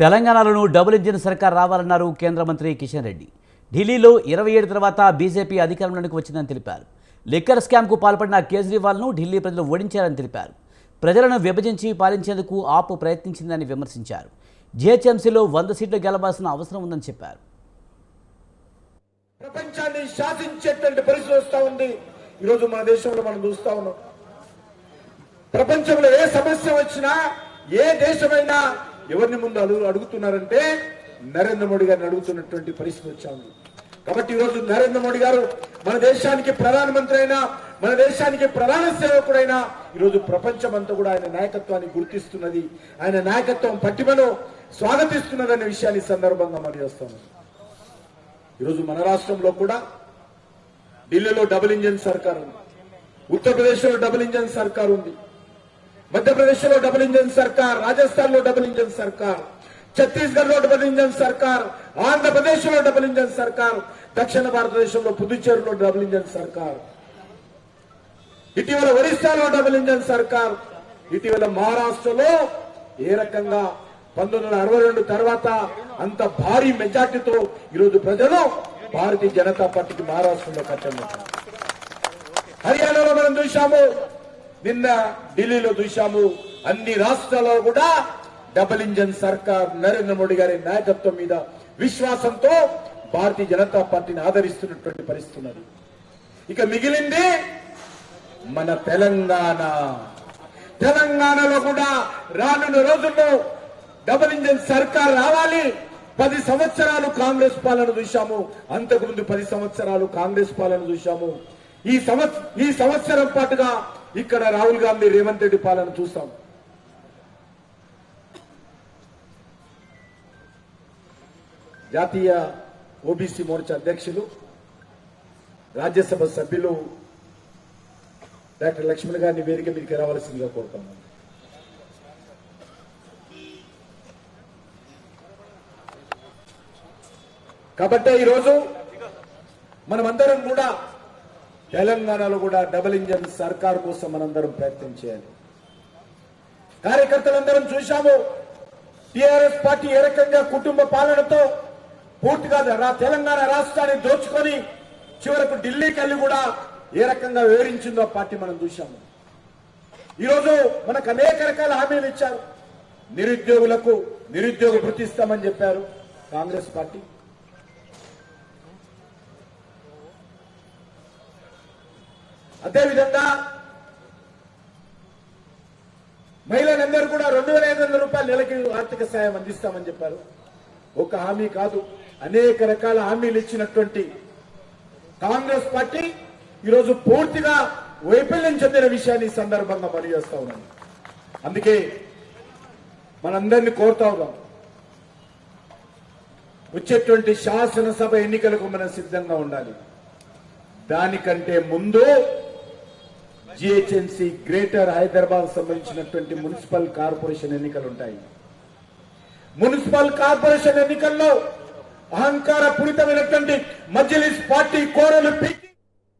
తెలంగాణలోనూ double engine సర్కార్ రావాలన్నారు కేంద్ర మంత్రి కిషన్ రెడ్డి. ఢిల్లీలో ఇరవై ఏడు తర్వాత బీజేపీ అధికారంలోకి వచ్చిందని తెలిపారు. లిక్కర్ స్కామ్కు పాల్పడిన కేజ్రీవాల్ను ఢిల్లీ ప్రజలు ఓడించారని తెలిపారు. ప్రజలను విభజించి పాలించేందుకు ఆపు ప్రయత్నించిందని విమర్శించారు. జిహెచ్ఎంసీలో వంద సీట్లు గెలవాల్సిన అవసరం ఉందని చెప్పారు. ప్రపంచాన్ని శాసించేటువంటి పరిస్థితి వస్తూ ఉంది. ఈరోజు మన దేశంలో మనం చూస్తా ఉన్నాం. ప్రపంచంలో ఏ సమస్య వచ్చినా ఏ దేశమైనా ఎవరిని ముందు అడుగు అడుగుతున్నారంటే నరేంద్ర మోడీ గారిని అడుగుతున్నటువంటి పరిస్థితి వచ్చా ఉంది కాబట్టి ఈరోజు నరేంద్ర మోడీ గారు మన దేశానికి ప్రధానమంత్రి అయినా మన దేశానికి ప్రధాన సేవకుడైనా ఈరోజు ప్రపంచం అంతా కూడా ఆయన నాయకత్వాన్ని గుర్తిస్తున్నది. ఆయన నాయకత్వం పట్టిమను స్వాగతిస్తున్నదనే విషయాన్ని సందర్భంగా మనం చేస్తాము. ఈరోజు మన రాష్ట్రంలో కూడా ఢిల్లీలో డబుల్ ఇంజన్ సర్కార్ ఉంది. ఉత్తరప్రదేశ్లో డబుల్ ఇంజన్ సర్కార్ ఉంది. మధ్యప్రదేశ్లో డబుల్ ఇంజన్ సర్కార్ రాజస్థాన్లో డబుల్ ఇంజన్ సర్కార్ ఛత్తీస్గఢ్లో డబుల్ ఇంజన్ సర్కార్ ఆంధ్రప్రదేశ్లో డబుల్ ఇంజన్ సర్కార్ దక్షిణ భారతదేశంలో పుదుచ్చేరిలో డబుల్ ఇంజన్ సర్కార్. ఇటీవల ఒరిస్సాలో డబుల్ ఇంజన్ సర్కార్. ఇటీవల మహారాష్ట్రలో ఏ రకంగా పంతొమ్మిది వందల అరవై రెండు తర్వాత అంత భారీ మెజార్టీతో ఈరోజు ప్రజలు భారతీయ జనతా పార్టీకి మహారాష్ట్రలో కట్టండి హర్యానాలో మనం చూశాము. నిన్న ఢిల్లీలో చూశాము. అన్ని రాష్ట్రాల్లో కూడా డబుల్ ఇంజన్ సర్కార్ నరేంద్ర మోడీ గారి నాయకత్వం మీద విశ్వాసంతో భారతీయ జనతా పార్టీని ఆదరిస్తున్నటువంటి పరిస్థితి ఉన్నది. ఇక మిగిలింది మన తెలంగాణ. తెలంగాణలో కూడా రానున్న రోజుల్లో డబుల్ ఇంజన్ సర్కార్ రావాలి. పది సంవత్సరాలు కాంగ్రెస్ పాలన చూశాము. అంతకుముందు పది సంవత్సరాలు కాంగ్రెస్ పాలన చూశాము. ఈ సంవత్సరం ఈ సంవత్సరం పాటుగా ఇక్కడ రాహుల్ గాంధీ రేవంత్ రెడ్డి పాలన చూస్తాం. జాతీయ ఓబీసీ మోర్చా అధ్యక్షులు రాజ్యసభ సభ్యులు డాక్టర్ లక్ష్మణ్ గారిని వేదిక మీదకి రావాల్సిందిగా కోరుతున్నాను కాబట్టి ఈరోజు మనమందరం కూడా తెలంగాణలో కూడా డబుల్ ఇంజన్ సర్కార్ కోసం మనందరం ప్రయత్నం చేయాలి. కార్యకర్తలందరం చూశాము. టిఆర్ఎస్ పార్టీ ఏ రకంగా కుటుంబ పాలనతో పూర్తిగా రా- తెలంగాణ రాష్ట్రాన్ని దోచుకొని చివరకు ఢిల్లీకి వెళ్ళి కూడా ఏ రకంగా వివరించిందో పార్టీ మనం చూశాము. ఈరోజు మనకు అనేక రకాల హామీలు ఇచ్చారు. నిరుద్యోగులకు నిరుద్యోగ వృత్తిస్తామని చెప్పారు కాంగ్రెస్ పార్టీ. అదేవిధంగా మహిళలందరూ కూడా రెండు వేల ఐదు వందల రూపాయలు నెలకి ఆర్థిక సాయం అందిస్తామని చెప్పారు. ఒక హామీ కాదు అనేక రకాల హామీలు ఇచ్చినటువంటి కాంగ్రెస్ పార్టీ ఈరోజు పూర్తిగా వైఫల్యం చెందిన విషయాన్ని సందర్భంగా పనిచేస్తా ఉన్నాను అందుకే మనందరినీ కోరుతా ఉన్నాం. వచ్చేటువంటి శాసనసభ ఎన్నికలకు మనం సిద్ధంగా ఉండాలి. దానికంటే ముందు జిహెచ్ఎంసీ గ్రేటర్ హైదరాబాద్ సంబంధించినటువంటి మున్సిపల్ కార్పొరేషన్ ఎన్నికలు ఉంటాయి మున్సిపల్ కార్పొరేషన్ ఎన్నికల్లో అహంకార పూరితమైనటువంటి మజ్లిస్ పార్టీ కోరలు పీ